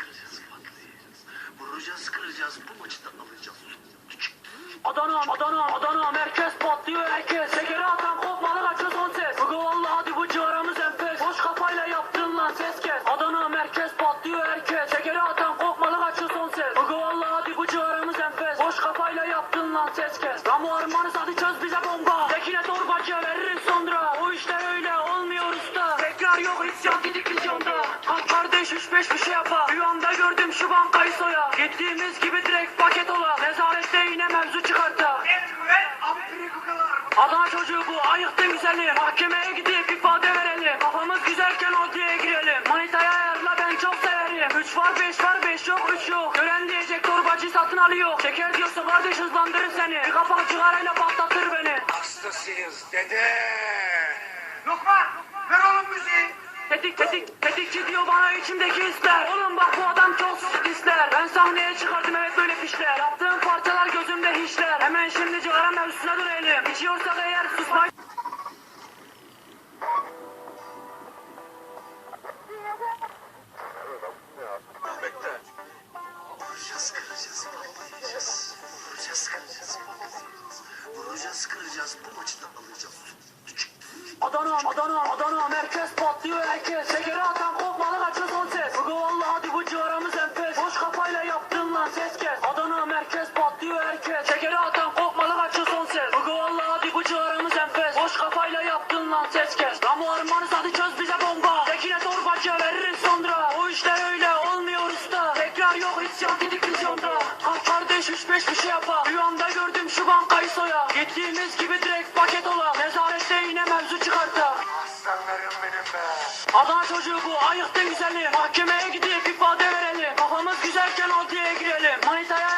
kıracağız Fatih'i. Vuracağız kıracağız bu maçı da alacağız. Adana, Adana, Adana merkez patlıyor herkes. Şekeri atan kopmalı kaçıyor son ses. Bugün vallahi hadi bu civarımız enfes. Boş kafayla yaptın lan ses kes. Adana merkez patlıyor herkes. Şekeri atan kopmalı kaçıyor son ses. Bugün vallahi hadi bu civarımız enfes. Boş kafayla yaptın lan ses kes. Ramo armanız hadi çöz bize bomba. Tekine torbacıya veririz sonra. O işler öyle olmuyor usta. Tekrar yok isyan gidik üç beş bir şey yapar. Rüyamda gördüm şu bankayı soya Gittiğimiz gibi direkt paket ola Nezarette yine mevzu çıkarta Adana çocuğu bu ayıktı güzeli Mahkemeye gidip ifade verelim. Kafamız güzelken odaya girelim. Manitaya ayarla ben çok severim. 3 var 5 var 5 yok 3 yok. Gören diyecek torbacı satın alıyor. Çeker diyorsa kardeş hızlandırır seni. Bir kapak cigarayla patlatır beni. Hastasıyız dede. Lokman. Tetik tetik tetikçi diyor bana içimdeki hisler Oğlum bak bu adam çok ister Ben sahneye çıkardım evet böyle pişler Yaptığım parçalar gözümde hiçler Hemen şimdi cigara mevzusuna dönelim İçiyorsak eğer susma. Vuracağız kıracağız patlayacağız. Vuracağız kıracağız bu maçı da alacağız. Adana, Adana, Adana, merkez patlıyor herkes. Şekeri atan kopmalı kaçın son ses. Bugü valla hadi bu ciğaramız enfes. Boş kafayla yaptın lan ses kes. Adana, merkez patlıyor herkes. Şekeri atan kopmalı kaçın son ses. Bugü valla hadi bu ciğaramız enfes. Boş kafayla yaptın lan ses kes. Bu armanız hadi çöz bize bomba. Tekine torbacı veririz sonra. O işler öyle olmuyor usta. Tekrar yok isyan gidik vizyonda kardeş üç beş bir şey yapar Rüyamda gördüm şu bankayı soya. Gittiğimiz gibi Adana çocuğu bu ayıktı güzeli Mahkemeye gidip ifade verelim. Kafamız güzelken odaya girelim. Manitaya